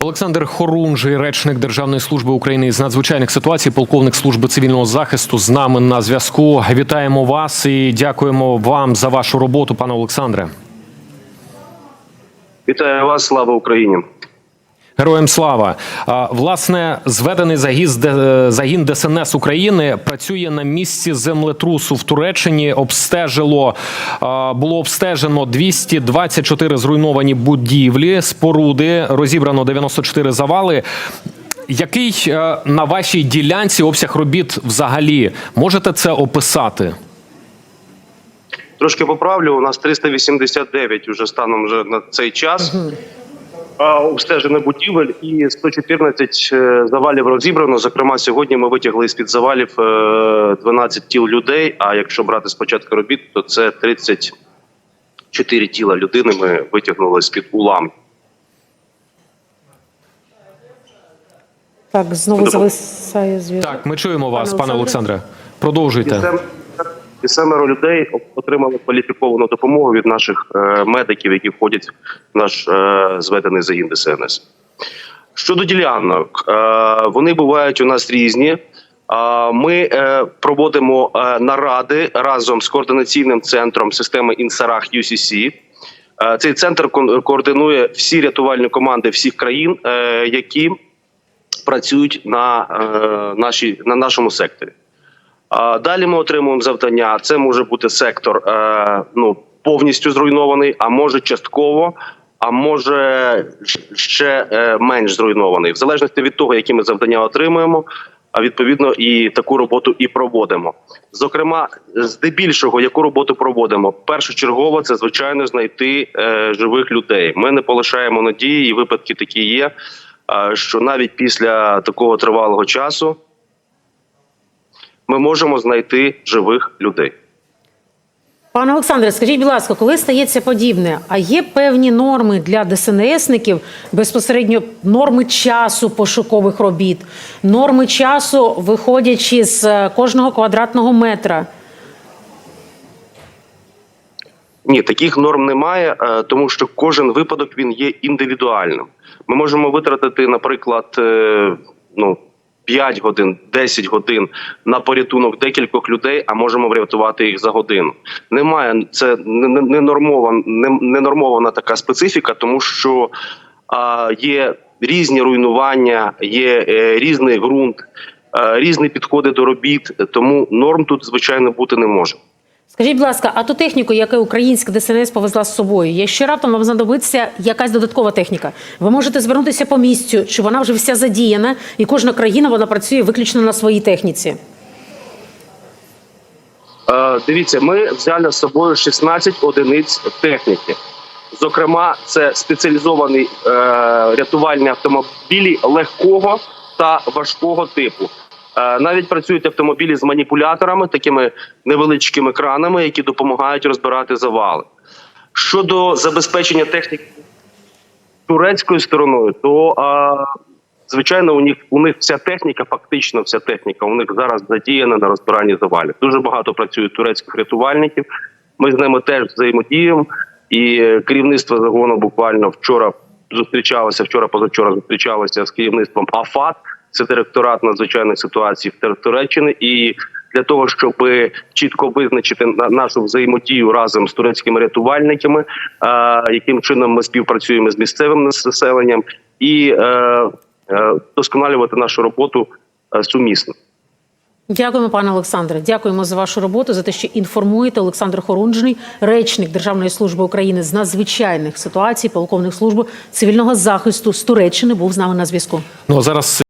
Олександр Хорунжий, речник Державної служби України з надзвичайних ситуацій, полковник служби цивільного захисту, з нами на зв'язку. Вітаємо вас і дякуємо вам за вашу роботу, пане Олександре. Вітаю вас, слава Україні. Героям слава! Власне, зведений загіз Д- загін ДСНС України працює на місці землетрусу в Туреччині. Обстежило було обстежено 224 зруйновані будівлі, споруди, розібрано 94 завали. Який е, на вашій ділянці обсяг робіт взагалі можете це описати? Трошки поправлю. У нас 389 уже станом вже на цей час. Обстежено будівель і 114 е, завалів розібрано. Зокрема, сьогодні ми витягли з під завалів е, 12 тіл людей. А якщо брати спочатку робіт, то це 34 тіла людини. Ми витягнули з під уламків. Так, знову зависає зв'язок. Так, ми чуємо вас, Пане. Олександре. Продовжуйте. І сем- І семеро людей отримали кваліфіковану допомогу від наших е, медиків, які входять в наш е, зведений загін ДСНС. Щодо ділянок, е, вони бувають у нас різні. Ми проводимо наради разом з координаційним центром системи Інсарах UCC. Цей центр координує всі рятувальні команди всіх країн, які працюють на, нашій, на нашому секторі. Далі ми отримуємо завдання. Це може бути сектор е, ну повністю зруйнований, а може частково, а може ще е, менш зруйнований, в залежності від того, які ми завдання отримуємо. А відповідно і таку роботу і проводимо. Зокрема, здебільшого, яку роботу проводимо, першочергово це звичайно знайти е, живих людей. Ми не полишаємо надії, і випадки такі є. Що навіть після такого тривалого часу ми можемо знайти живих людей. Пане Олександре, скажіть, будь ласка, коли стається подібне, а є певні норми для ДСНСників, безпосередньо норми часу пошукових робіт, норми часу, виходячи з е, кожного квадратного метра? Ні, таких норм немає, е, тому що кожен випадок він є індивідуальним. Ми можемо витратити, наприклад, е, ну. 5 годин, 10 годин на порятунок декількох людей, а можемо врятувати їх за годину. Немає це не, не, не нормована, не, не нормована така специфіка, тому що а, є різні руйнування, є е, різний ґрунт, е, різні підходи до робіт. Тому норм тут звичайно бути не може. Скажіть, будь ласка, а ту техніку, яку українська ДСНС повезла з собою, якщо раптом вам знадобиться якась додаткова техніка, ви можете звернутися по місцю, чи вона вже вся задіяна, і кожна країна вона працює виключно на своїй техніці? Е, Дивіться, ми взяли з собою 16 одиниць техніки. Зокрема, це спеціалізовані е, рятувальні автомобілі легкого та важкого типу. Е, навіть працюють автомобілі з маніпуляторами, такими невеличкими кранами, які допомагають розбирати завали. Щодо забезпечення техніки турецькою стороною, то звичайно у них у них вся техніка, фактично вся техніка, у них зараз задіяна на розбиранні завалів. Дуже багато працюють турецьких рятувальників. Ми з ними теж взаємодіємо. І керівництво загону буквально вчора зустрічалося. Вчора позавчора зустрічалося з керівництвом АФАТ. Це директорат надзвичайних ситуацій в Тур- Туреччини. І для того, щоб чітко визначити на- нашу взаємодію разом з турецькими рятувальниками, е, яким чином ми співпрацюємо з місцевим населенням, і е, е, досконалювати нашу роботу сумісно. Дякуємо, пане Олександре. Дякуємо за вашу роботу, за те, що інформуєте. Олександр Хорунжний, речник Державної служби України з надзвичайних ситуацій, полковник служби цивільного захисту з Туреччини, був з нами на зв'язку. Ну а зараз